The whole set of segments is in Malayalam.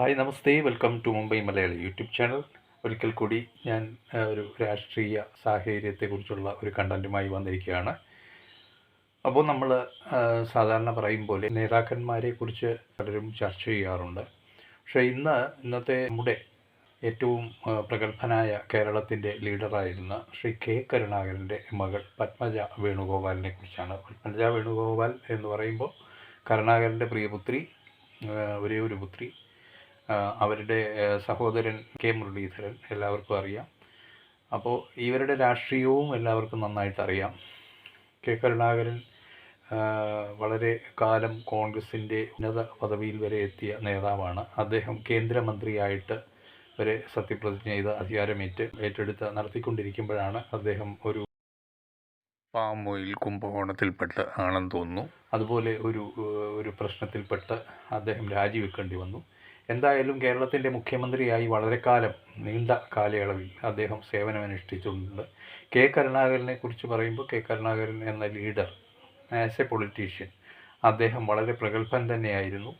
Hi namaste. Welcome to Mumbai Malayali YouTube channel. ഒരിക്കൽ കൂടി ഞാൻ ഒരു രാഷ്ട്രീയ സാഹചര്യത്തെക്കുറിച്ചുള്ള ഒരു കണ്ടന്റുമായി വന്നിരിക്കുകയാണ്. അപ്പോൾ നമ്മൾ സാധാരണ പറയും പോലെ നേതാക്കന്മാരെക്കുറിച്ച് പലരും ചർച്ച ചെയ്യാറുണ്ട്. പക്ഷേ ഇന്ന് ഇന്നത്തെ നമ്മുടെ ഏറ്റവും പ്രഗത്ഭനായ കേരളത്തിന്റെ ലീഡറായിരുന്ന ശ്രീ കെ കരുണാകരന്റെ മകൾ പത്മജ വേണുഗോപാലിനെ കുറിച്ചാണ് പത്മജ വേണുഗോപാൽ എന്ന് പറയുമ്പോൾ കരുണാകരന്റെ പ്രിയപുത്രി ഒരേ ഒരു പുത്രി അവരുടെ സഹോദരൻ കെ മുരളീധരൻ എല്ലാവർക്കും അറിയാം. അപ്പോൾ ഇവരുടെ രാഷ്ട്രീയവും എല്ലാവർക്കും നന്നായിട്ട് അറിയാം. കെ കരുണാകരൻ വളരെ കാലം കോൺഗ്രസിന്റെ ഉന്നത പദവിയിൽ വരെ എത്തിയ നേതാവാണ്. അദ്ദേഹം കേന്ദ്രമന്ത്രിയായിട്ട് വരെ സത്യപ്രതിജ്ഞ ചെയ്ത് അധികാരമേറ്റ് ഏറ്റെടുത്ത് നടത്തിക്കൊണ്ടിരിക്കുമ്പോഴാണ് അദ്ദേഹം ഒരു പാം ഓയിൽ കുംഭകോണത്തിൽപ്പെട്ട് ആണെന്ന് തോന്നുന്നു. അതുപോലെ ഒരു ഒരു പ്രശ്നത്തിൽപ്പെട്ട് അദ്ദേഹം രാജിവെക്കേണ്ടി വന്നു. എന്തായാലും കേരളത്തിന്റെ മുഖ്യമന്ത്രിയായി വളരെ കാലം നീണ്ട കാലയളവിൽ അദ്ദേഹം സേവനമനുഷ്ഠിച്ചിട്ടുണ്ട്. കെ. കരുണാകരനെ കുറിച്ച് പറയുമ്പോൾ കെ. കരുണാകരൻ എന്ന ലീഡർ ആസ് എ പൊളിറ്റീഷ്യൻ അദ്ദേഹം വളരെ പ്രഗത്ഭൻ തന്നെയായിരുന്നു.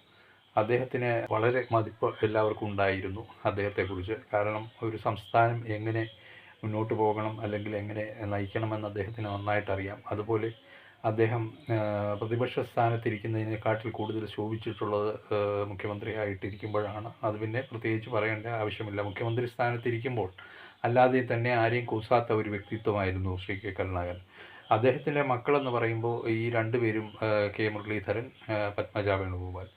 അദ്ദേഹത്തിന് വളരെ മതിപ്പ് എല്ലാവർക്കും ഉണ്ടായിരുന്നു അദ്ദേഹത്തെക്കുറിച്ച്. കാരണം ഒരു സംസ്ഥാനം എങ്ങനെ മുന്നോട്ട് പോകണം അല്ലെങ്കിൽ എങ്ങനെ നയിക്കണമെന്ന് അദ്ദേഹത്തിന് നന്നായിട്ടറിയാം. അതുപോലെ അദ്ദേഹം പ്രതിപക്ഷ സ്ഥാനത്തിരിക്കുന്നതിനെക്കാട്ടിൽ കൂടുതൽ ശോഭിച്ചിട്ടുള്ളത് മുഖ്യമന്ത്രിയായിട്ടിരിക്കുമ്പോഴാണ്. അത് പിന്നെ പ്രത്യേകിച്ച് പറയേണ്ട ആവശ്യമില്ല. മുഖ്യമന്ത്രി സ്ഥാനത്തിരിക്കുമ്പോൾ അല്ലാതെ തന്നെ ആരെയും കൂസാത്ത ഒരു വ്യക്തിത്വമായിരുന്നു ശ്രീ കെ കരുണാകരൻ. അദ്ദേഹത്തിന്റെ മക്കളെന്ന് പറയുമ്പോൾ ഈ രണ്ടുപേരും കെ മുരളീധരൻ പത്മജ വേണുഗോപാൽ.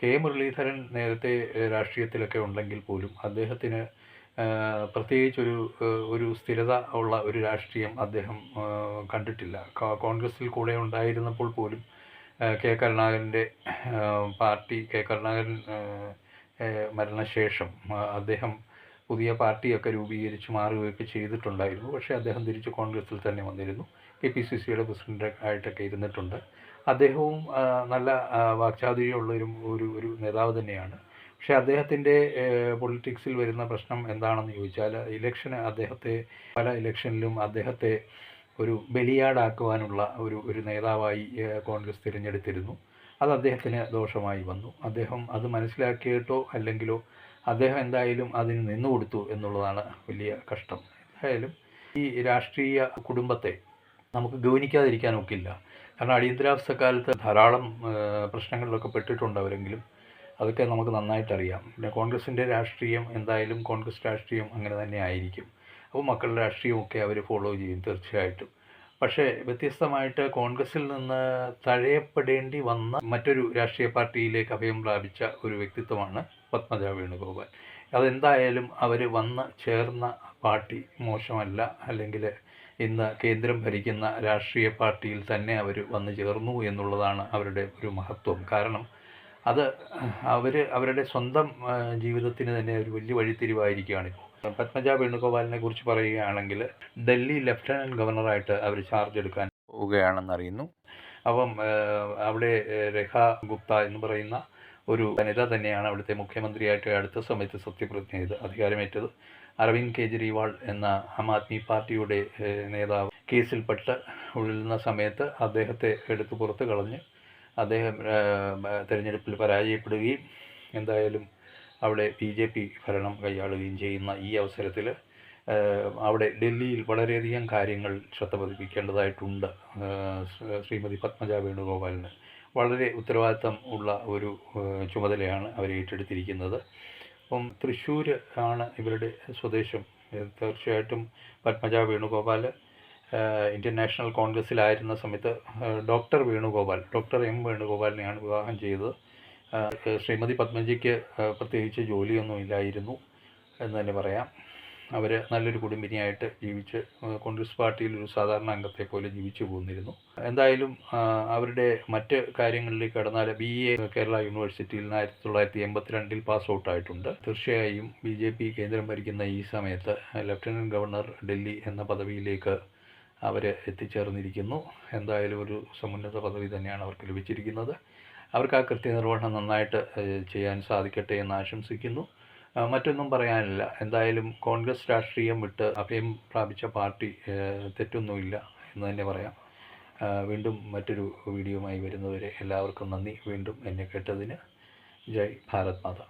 കെ മുരളീധരൻ നേരത്തെ രാഷ്ട്രീയത്തിലൊക്കെ ഉണ്ടെങ്കിൽ പോലും അദ്ദേഹത്തിന് പ്രത്യേകിച്ചൊരു ഒരു സ്ഥിരത ഉള്ള ഒരു രാഷ്ട്രീയം അദ്ദേഹം കണ്ടിട്ടില്ല. കോൺഗ്രസിൽ കൂടെ ഉണ്ടായിരുന്നപ്പോൾ പോലും കെ കരുണാകരന്റെ പാർട്ടി കെ കരുണാകരൻ മരണശേഷം അദ്ദേഹം പുതിയ പാർട്ടിയൊക്കെ രൂപീകരിച്ച് മാറുകയൊക്കെ ചെയ്തിട്ടുണ്ടായിരുന്നു. പക്ഷേ അദ്ദേഹം തിരിച്ച് കോൺഗ്രസിൽ തന്നെ വന്നിരുന്നു. കെ പി സി സിയുടെ പ്രസിഡന്റ് ആയിട്ടൊക്കെ ഇരുന്നിട്ടുണ്ട്. അദ്ദേഹവും നല്ല വാക്ചാതുര്യമുള്ള ഒരു ഒരു നേതാവ് തന്നെയാണ്. പക്ഷേ അദ്ദേഹത്തിന്റെ പൊളിറ്റിക്സിൽ വരുന്ന പ്രശ്നം എന്താണെന്ന് ചോദിച്ചാൽ ഇലക്ഷന് അദ്ദേഹത്തെ പല ഇലക്ഷനിലും അദ്ദേഹത്തെ ഒരു ബലിയാടാക്കുവാനുള്ള ഒരു ഒരു നേതാവായി കോൺഗ്രസ് തിരഞ്ഞെടുത്തിരുന്നു. അത് അദ്ദേഹത്തിന് ദോഷമായി വന്നു. അദ്ദേഹം അത് മനസ്സിലാക്കിയിട്ടോ അല്ലെങ്കിലോ അദ്ദേഹം എന്തായാലും അതിന് നിന്നുകൊടുത്തു എന്നുള്ളതാണ് വലിയ കഷ്ടം. എന്തായാലും ഈ രാഷ്ട്രീയ കുടുംബത്തെ നമുക്ക് ഗൗനിക്കാതിരിക്കാൻ ഒക്കില്ല കാരണം അടിയന്തരാവസ്ഥ കാലത്ത് ധാരാളം പ്രശ്നങ്ങളിലൊക്കെ പെട്ടിട്ടുണ്ട് അവരെങ്കിലും. അതൊക്കെ നമുക്ക് നന്നായിട്ട് അറിയാം പിന്നെ കോൺഗ്രസിന്റെ രാഷ്ട്രീയം എന്തായാലും കോൺഗ്രസ് രാഷ്ട്രീയം അങ്ങനെ തന്നെ ആയിരിക്കും. അപ്പോൾ മക്കളുടെ രാഷ്ട്രീയമൊക്കെ അവർ ഫോളോ ചെയ്യും തീർച്ചയായിട്ടും. പക്ഷേ വ്യത്യസ്തമായിട്ട് കോൺഗ്രസിൽ നിന്ന് തഴയപ്പെടേണ്ടി വന്ന മറ്റൊരു രാഷ്ട്രീയ പാർട്ടിയിലേക്ക് അഭയം പ്രാപിച്ച ഒരു വ്യക്തിത്വമാണ് പത്മജ വേണുഗോപാൽ. അതെന്തായാലും അവർ വന്ന് ചേർന്ന പാർട്ടി മോശമല്ല അല്ലെങ്കിൽ ഇന്ന് കേന്ദ്രം ഭരിക്കുന്ന രാഷ്ട്രീയ പാർട്ടിയിൽ തന്നെ അവർ വന്നു ചേർന്നു എന്നുള്ളതാണ് അവരുടെ ഒരു മഹത്വം. കാരണം അത് അവർ അവരുടെ സ്വന്തം ജീവിതത്തിന് തന്നെ ഒരു വലിയ വഴിത്തിരിവായിരിക്കുകയാണ്. പത്മജ വേണുഗോപാലിനെ കുറിച്ച് പറയുകയാണെങ്കിൽ ഡൽഹി ലഫ്റ്റനന്റ് ഗവർണറായിട്ട് അവർ ചാർജ് എടുക്കാൻ പോവുകയാണെന്ന് അറിയുന്നു. അപ്പം അവിടെ രേഖ ഗുപ്ത എന്ന് പറയുന്ന ഒരു വനിത തന്നെയാണ് അവിടുത്തെ മുഖ്യമന്ത്രിയായിട്ട് അടുത്ത സമയത്ത് സത്യപ്രതിജ്ഞ ചെയ്ത് അധികാരമേറ്റത്. അരവിന്ദ് കെജ്രിവാൾ എന്ന ആം ആദ്മി പാർട്ടിയുടെ നേതാവ് കേസിൽപ്പെട്ട് ഉള്ളുന്ന സമയത്ത് അദ്ദേഹത്തെ എടുത്തു പുറത്ത് കളഞ്ഞ് അദ്ദേഹം തിരഞ്ഞെടുപ്പിൽ പരാജയപ്പെടുകയും എന്തായാലും അവിടെ ബി ജെ പി ഭരണം കൈയാളുകയും ചെയ്യുന്ന ഈ അവസരത്തിൽ അവിടെ ഡൽഹിയിൽ വളരെയധികം കാര്യങ്ങൾ ശ്രദ്ധ പതിപ്പിക്കേണ്ടതായിട്ടുണ്ട്. ശ്രീമതി പത്മജ വേണുഗോപാലിന് വളരെ ഉത്തരവാദിത്തം ഉള്ള ഒരു ചുമതലയാണ് അവർ ഏറ്റെടുത്തിരിക്കുന്നത്. അപ്പം തൃശ്ശൂർ ആണ് ഇവരുടെ സ്വദേശം. തീർച്ചയായിട്ടും പത്മജ വേണുഗോപാൽ ഇന്ത്യൻ നാഷണൽ കോൺഗ്രസ്സിലായിരുന്ന സമയത്ത് ഡോക്ടർ വേണുഗോപാൽ ഡോക്ടർ എം വേണുഗോപാലിനെയാണ് വിവാഹം ചെയ്തത്. ശ്രീമതി പത്മജിക്ക് പ്രത്യേകിച്ച് ജോലിയൊന്നും ഇല്ലായിരുന്നു എന്ന് തന്നെ പറയാം. അവർ നല്ലൊരു കുടുംബിനിയായിട്ട് ജീവിച്ച് കോൺഗ്രസ് പാർട്ടിയിൽ ഒരു സാധാരണ അംഗത്തെ പോലെ ജീവിച്ചു പോന്നിരുന്നു. എന്തായാലും അവരുടെ മറ്റ് കാര്യങ്ങളിലേക്ക് കടന്നാൽ ബി എ കേരള യൂണിവേഴ്സിറ്റിയിൽ നിന്ന് ആയിരത്തി തൊള്ളായിരത്തി എൺപത്തിരണ്ടിൽ പാസ് ഔട്ട് ആയിട്ടുണ്ട് തീർച്ചയായും ബി ജെ പി കേന്ദ്രം ഭരിക്കുന്ന ഈ സമയത്ത് ലഫ്റ്റനന്റ് ഗവർണർ ഡൽഹി എന്ന പദവിയിലേക്ക് അവർ എത്തിച്ചേർന്നിരിക്കുന്നു. എന്തായാലും ഒരു സമുന്നത പദവി തന്നെയാണ് അവർക്ക് ലഭിച്ചിരിക്കുന്നത്. അവർക്ക് ആ കൃത്യനിർവഹണം നന്നായിട്ട് ചെയ്യാൻ സാധിക്കട്ടെ എന്ന് ആശംസിക്കുന്നു. മറ്റൊന്നും പറയാനില്ല. എന്തായാലും കോൺഗ്രസ് രാഷ്ട്രീയം വിട്ട് അഭയം പ്രാപിച്ച പാർട്ടി തെറ്റൊന്നുമില്ല എന്ന് തന്നെ പറയാം. വീണ്ടും മറ്റൊരു വീഡിയോയുമായി വരുന്നവരെ എല്ലാവർക്കും നന്ദി. വീണ്ടും എന്നെ കേട്ടതിന് ജയ് ഭാരത് മാത.